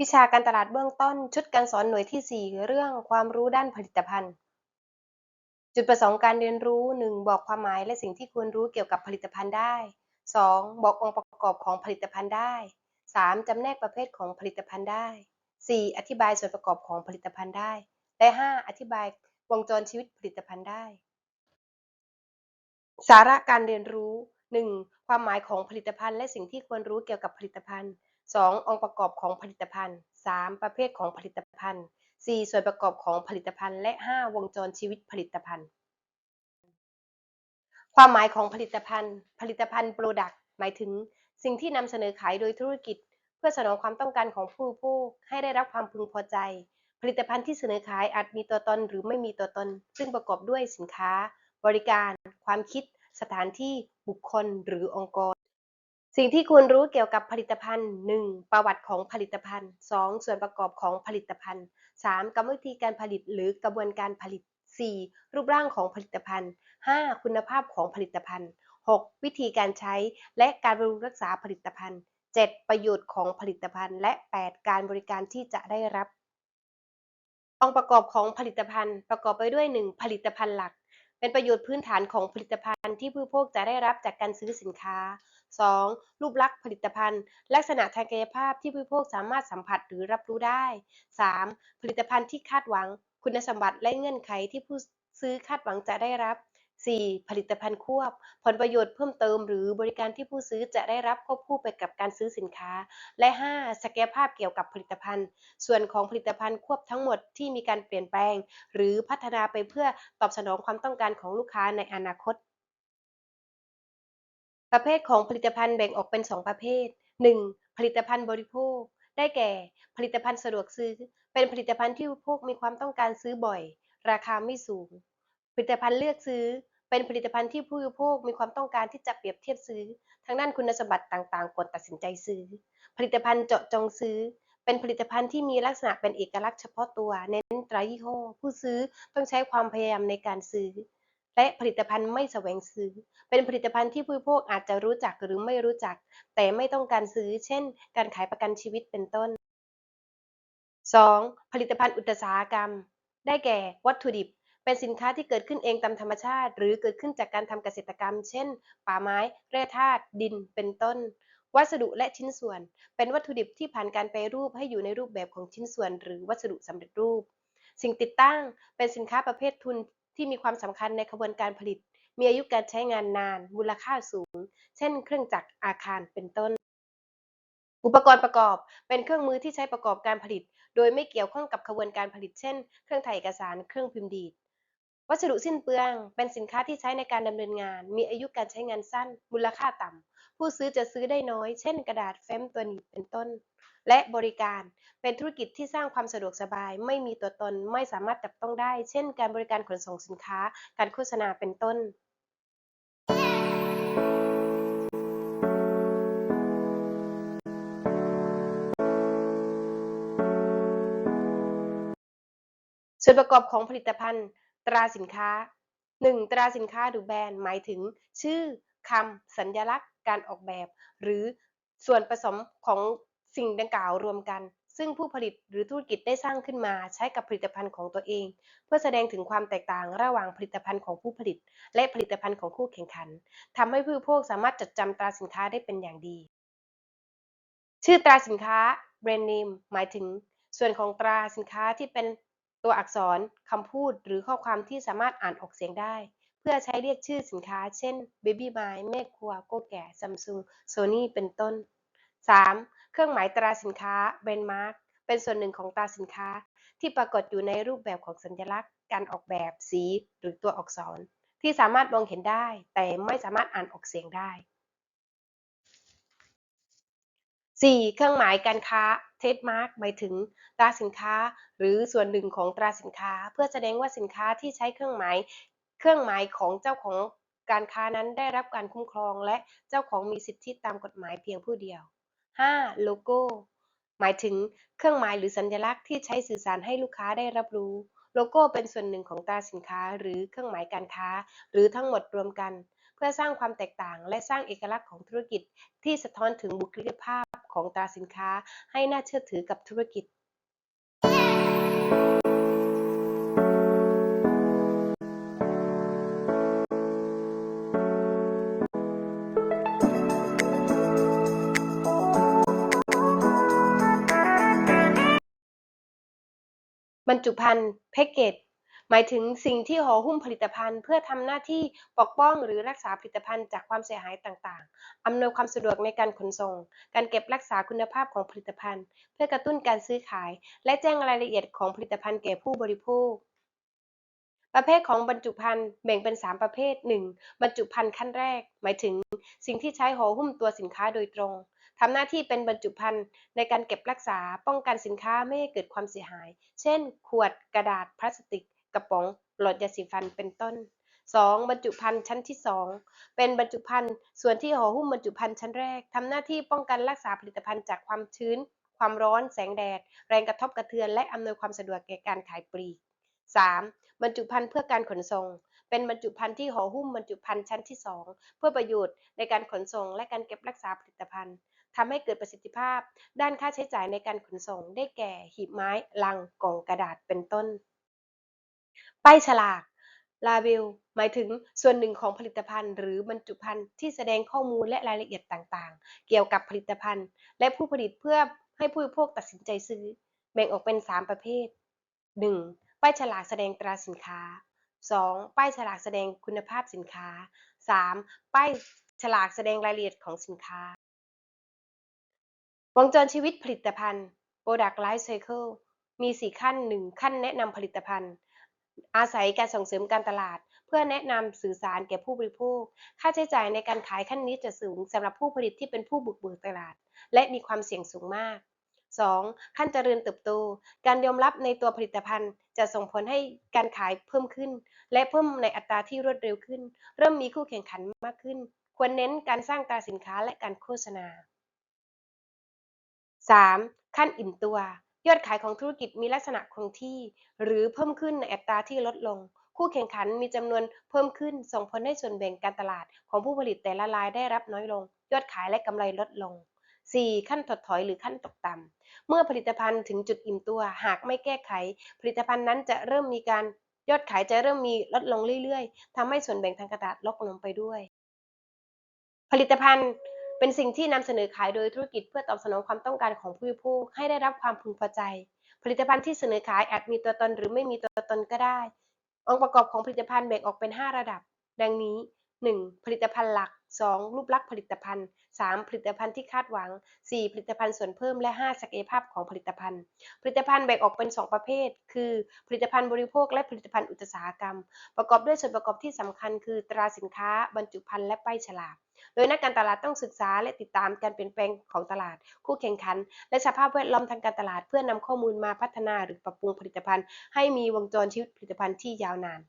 วิชาการตลาดเบื้องต้น ชุดการสอนหน่วยที่ 4 เรื่องความรู้ด้านผลิตภัณฑ์ จุดประสงค์การเรียนรู้ 1. บอกความหมายและสิ่งที่ควรรู้เกี่ยวกับผลิตภัณฑ์ได้ 2. บอกองค์ประกอบของผลิตภัณฑ์ได้ 3. จำแนกประเภทของผลิตภัณฑ์ได้ 4. อธิบายส่วนประกอบของผลิตภัณฑ์ได้ และ 5. อธิบายวงจรชีวิตผลิตภัณฑ์ได้ สาระการเรียนรู้ 1. ความหมายของผลิตภัณฑ์และสิ่งที่ควรรู้เกี่ยวกับผลิตภัณฑ์ 2. องค์ประกอบของผลิตภัณฑ์ 3. ประเภทของผลิตภัณฑ์ 4. ส่วนประกอบของผลิตภัณฑ์ และ 5. วงจรชีวิตผลิตภัณฑ์ ความหมายของผลิตภัณฑ์ ผลิตภัณฑ์ Product หมายถึง สิ่งที่นำเสนอขายโดยธุรกิจ เพื่อสนองความต้องการของผู้บริโภคให้ได้รับความพึงพอใจ ผลิตภัณฑ์ที่เสนอขายอาจมีตัวตนหรือไม่มีตัวตน ซึ่งประกอบด้วยสินค้า บริการ ความคิด สถานที่ บุคคล หรือองค์กร สิ่งที่ควรรู้เกี่ยวกับผลิตภัณฑ์ 1. ประวัติของผลิตภัณฑ์ 2. ส่วนประกอบของผลิตภัณฑ์ 3. กรรมวิธีการผลิตหรือกระบวนการผลิต 4. รูปร่างของผลิตภัณฑ์ 5. คุณภาพของผลิตภัณฑ์ 6. วิธีการใช้และการบำรุงรักษาผลิตภัณฑ์ 7. ประโยชน์ของผลิตภัณฑ์ และ 8. การบริการที่จะได้รับ องค์ประกอบของผลิตภัณฑ์ ประกอบไปด้วย 1. ผลิตภัณฑ์หลัก เป็นประโยชน์พื้นฐานของผลิตภัณฑ์ที่ผู้บริโภคจะได้รับจากการซื้อสินค้า 2. รูปลักษณ์ผลิตภัณฑ์ ลักษณะทางกายภาพที่ผู้บริโภคสามารถสัมผัสหรือรับรู้ได้ 3. ผลิตภัณฑ์ที่คาดหวัง คุณสมบัติและเงื่อนไขที่ผู้ซื้อคาดหวังจะได้รับ 4. ผลิตภัณฑ์ควบ ผลประโยชน์เพิ่มเติม หรือบริการที่ผู้ซื้อจะได้รับควบคู่ไปกับการซื้อสินค้า และ 5. ศักยภาพเกี่ยวกับผลิตภัณฑ์ ส่วนของผลิตภัณฑ์ควบทั้งหมดที่มีการเปลี่ยนแปลง หรือพัฒนาไปเพื่อตอบสนองความต้องการของลูกค้าในอนาคต ประเภทของผลิตภัณฑ์แบ่งออกเป็น 2 ประเภท 1. ผลิตภัณฑ์บริโภค ได้แก่ ผลิตภัณฑ์สะดวกซื้อ เป็นผลิตภัณฑ์ที่ผู้บริโภคมีความต้องการซื้อบ่อย ราคาไม่สูง ผลิตภัณฑ์เลือกซื้อ เป็นผลิตภัณฑ์ที่ผู้บริโภคมีความต้องการที่จะเปรียบเทียบซื้อทั้งด้านคุณสมบัติต่างๆก่อนตัดสินใจซื้อ ผลิตภัณฑ์เจาะจงซื้อ เป็นผลิตภัณฑ์ที่มีลักษณะเป็นเอกลักษณ์เฉพาะตัว เน้นตรายี่ห้อ ผู้ซื้อต้องใช้ความพยายามในการซื้อ และผลิตภัณฑ์ไม่แสวงซื้อ เป็นผลิตภัณฑ์ที่ผู้บริโภคอาจจะรู้จักหรือไม่รู้จัก แต่ไม่ต้องการซื้อ เช่น การขายประกันชีวิตเป็นต้น 2. ผลิตภัณฑ์อุตสาหกรรม ได้แก่ วัตถุดิบ เป็นสินค้าที่เกิดขึ้นเองตามธรรมชาติ หรือเกิดขึ้นจากการทำเกษตรกรรม เช่น ป่าไม้ แร่ธาตุ ดิน เป็นต้น วัสดุและชิ้นส่วน เป็นวัตถุดิบที่ผ่านการแปรรูปให้อยู่ในรูปแบบของชิ้นส่วน หรือวัสดุสำเร็จรูป สิ่งติดตั้ง เป็นสินค้าประเภททุน ที่มีความสำคัญในกระบวนการผลิต มีอายุการใช้งานนาน มูลค่าสูง เช่น เครื่องจักรอาคารเป็นต้น อุปกรณ์ประกอบเป็นเครื่องมือที่ใช้ประกอบการผลิต โดยไม่เกี่ยวข้องกับกระบวนการผลิต เช่น เครื่องถ่ายเอกสารเครื่องพิมพ์ดีดวัสดุสิ้นเปลือง เป็นสินค้าที่ใช้ในการดำเนินงาน มีอายุการใช้งานสั้น มูลค่าต่ำผู้ซื้อจะซื้อได้น้อย เช่น กระดาษแฟ้มตัวหนีบเป็นต้น และบริการ เป็นธุรกิจที่สร้างความสะดวกสบาย ไม่มีตัวตนไม่สามารถจับต้องได้ เช่น การบริการขนส่งสินค้า การโฆษณาเป็นต้นส่วนประกอบของผลิตภัณฑ์ ตราสินค้า 1. ตราสินค้าหรือแบรนด์ หมายถึง ชื่อคำสัญลักษณ์ การออกแบบ หรือส่วนผสมของ สิ่งดังกล่าวรวมกัน ซึ่งผู้ผลิตหรือธุรกิจได้สร้างขึ้นมาใช้กับผลิตภัณฑ์ของตัวเอง เพื่อแสดงถึงความแตกต่างระหว่างผลิตภัณฑ์ของผู้ผลิต และผลิตภัณฑ์ของคู่แข่งขันทำให้ผู้บริโภคสามารถจดจำตราสินค้าได้เป็นอย่างดี ชื่อตราสินค้าแบรนด์เนมหมายถึง ส่วนของตราสินค้าที่เป็นตัวอักษรคำพูดหรือข้อความที่สามารถอ่านออกเสียงได้ เพื่อใช้เรียกชื่อสินค้า เช่น Baby My แม่ครัว โกแก่ Samsung Sony เป็นต้น 3. เครื่องหมายตราสินค้าแบรนด์มาร์คเป็นส่วนหนึ่งของตราสินค้า ที่ปรากฏอยู่ในรูปแบบของสัญลักษณ์ การออกแบบสีหรือตัวอักษร ที่สามารถมองเห็นได้ แต่ไม่สามารถอ่านออกเสียงได้ 4. เครื่องหมายการค้าเทรดมาร์กหมายถึงตราสินค้า หรือส่วนหนึ่งของตราสินค้า เพื่อแสดงว่าสินค้าที่ใช้เครื่องหมาย เครื่องหมายของเจ้าของการค้านั้นได้รับการคุ้มครอง และเจ้าของมีสิทธิตามกฎหมายเพียงผู้เดียว 5. โลโก้ หมายถึงเครื่องหมายหรือสัญลักษณ์ที่ใช้สื่อสารให้ลูกค้าได้รับรู้ โลโก้เป็นส่วนหนึ่งของตราสินค้า หรือเครื่องหมายการค้า หรือทั้งหมดรวมกัน เพื่อสร้างความแตกต่าง และสร้างเอกลักษณ์ของธุรกิจ ที่สะท้อนถึงบุคลิกภาพของตราสินค้า ให้น่าเชื่อถือกับธุรกิจ บรรจุภัณฑ์แพ็กเกจหมายถึงสิ่งที่ห่อหุ้มผลิตภัณฑ์ เพื่อทำหน้าที่ปกป้องหรือรักษาผลิตภัณฑ์จากความเสียหายต่างๆ อำนวยความสะดวกในการขนส่ง การเก็บรักษาคุณภาพของผลิตภัณฑ์ เพื่อกระตุ้นการซื้อขาย และแจ้งรายละเอียดของผลิตภัณฑ์แก่ผู้บริโภค ประเภทของบรรจุภัณฑ์แบ่งเป็น 3 ประเภท 1. บรรจุภัณฑ์ขั้นแรก หมายถึง สิ่งที่ใช้ห่อหุ้มตัวสินค้าโดยตรง ทำหน้าที่เป็นบรรจุภัณฑ์ในการเก็บรักษาป้องกันสินค้าไม่ให้เกิดความเสียหาย เช่น ขวดกระดาษพลาสติก กระป๋อง หลอดยาสีฟันเป็นต้น 2. บรรจุภัณฑ์ชั้นที่ 2 เป็นบรรจุภัณฑ์ส่วนที่ห่อหุ้มบรรจุภัณฑ์ชั้นแรกทำหน้าที่ป้องกันรักษาผลิตภัณฑ์จากความชื้น ความร้อน แสงแดด แรงกระทบกระเทือน และอำนวยความสะดวกแก่การขายปลีก 3. บรรจุภัณฑ์เพื่อการขนส่ง เป็นบรรจุภัณฑ์ที่ห่อหุ้มบรรจุภัณฑ์ชั้นที่ 2 เพื่อประโยชน์ในการขนส่งและการเก็บรักษาผลิตภัณฑ์ ทำให้เกิดประสิทธิภาพ ด้านค่าใช้จ่ายในการขนส่ง ได้แก่หีบไม้ ลัง กล่องกระดาษเป็นต้น ป้ายฉลากลาเบลหมายถึงส่วนหนึ่งของผลิตภัณฑ์ หรือบรรจุภัณฑ์ที่แสดงข้อมูลและรายละเอียดต่างๆ เกี่ยวกับผลิตภัณฑ์ และผู้ผลิตเพื่อให้ผู้บริโภคตัดสินใจซื้อ แบ่งออกเป็น 3 ประเภท 1. ป้ายฉลากแสดงตราสินค้า 2. ป้ายฉลากแสดงคุณภาพสินค้า 3. ป้ายฉลากแสดงรายละเอียดของสินค้า วงจรชีวิตผลิตภัณฑ์ Product Life Cycle มี 4 ขั้น 1 ขั้นแนะนำผลิตภัณฑ์ อาศัยการส่งเสริมการตลาด เพื่อแนะนำสื่อสารแก่ผู้บริโภค ค่าใช้จ่ายในการขายขั้นนี้จะสูงสำหรับผู้ผลิตที่เป็นผู้บุกเบิกตลาด และมีความเสี่ยงสูงมาก 2. ขั้นเจริญเติบโต การยอมรับในตัวผลิตภัณฑ์ จะส่งผลให้การขายเพิ่มขึ้น และเพิ่มในอัตราที่รวดเร็วขึ้น เริ่มมีคู่แข่งขันมากขึ้น ควรเน้นการสร้างตราสินค้าและการโฆษณา 3. ขั้นอิ่มตัว ยอดขายของธุรกิจมีลักษณะคงที่ หรือเพิ่มขึ้นในอัตราที่ลดลง คู่แข่งขันมีจำนวนเพิ่มขึ้น ส่งผลให้ส่วนแบ่งการตลาด ของผู้ผลิตแต่ละรายได้รับน้อยลง ยอดขายและกำไรลดลง 4. ขั้นถดถอยหรือขั้นตกต่ำเมื่อผลิตภัณฑ์ถึงจุดอิ่มตัว หากไม่แก้ไข ผลิตภัณฑ์นั้นจะเริ่มมีการยอดขายจะเริ่มมีลดลงเรื่อยๆทำให้ส่วนแบ่งทางการตลาดลดลงไปด้วย ผลิตภัณฑ์ เป็นสิ่งที่นำเสนอขายโดยธุรกิจเพื่อตอบสนองความต้องการของผู้บริโภคให้ได้รับความพึงพอใจ ผลิตภัณฑ์ที่เสนอขายอาจมีตัวตนหรือไม่มีตัวตนก็ได้ องค์ประกอบของผลิตภัณฑ์แบ่งออกเป็น 5 ระดับ ดังนี้ 1. ผลิตภัณฑ์หลัก 2. รูปลักษณ์ผลิตภัณฑ์ 3. ผลิตภัณฑ์ที่คาดหวัง 4. ผลิตภัณฑ์ส่วนเพิ่มและ 5. ศักยภาพของผลิตภัณฑ์ ผลิตภัณฑ์แบ่งออกเป็น 2 ประเภท คือผลิตภัณฑ์บริโภคและผลิตภัณฑ์อุตสาหกรรม ประกอบด้วยส่วนประกอบที่สำคัญ คือตราสินค้า บรรจุภัณฑ์และป้ายฉลากโดยนักการตลาดต้องศึกษาและติดตามการเปลี่ยนแปลงของตลาด คู่แข่งขัน และสภาพแวดล้อมทางการตลาดเพื่อนำข้อมูลมาพัฒนาหรือปรับปรุงผลิตภัณฑ์ ให้มีวงจรชีวิตผลิตภัณฑ์ที่ยาวนาน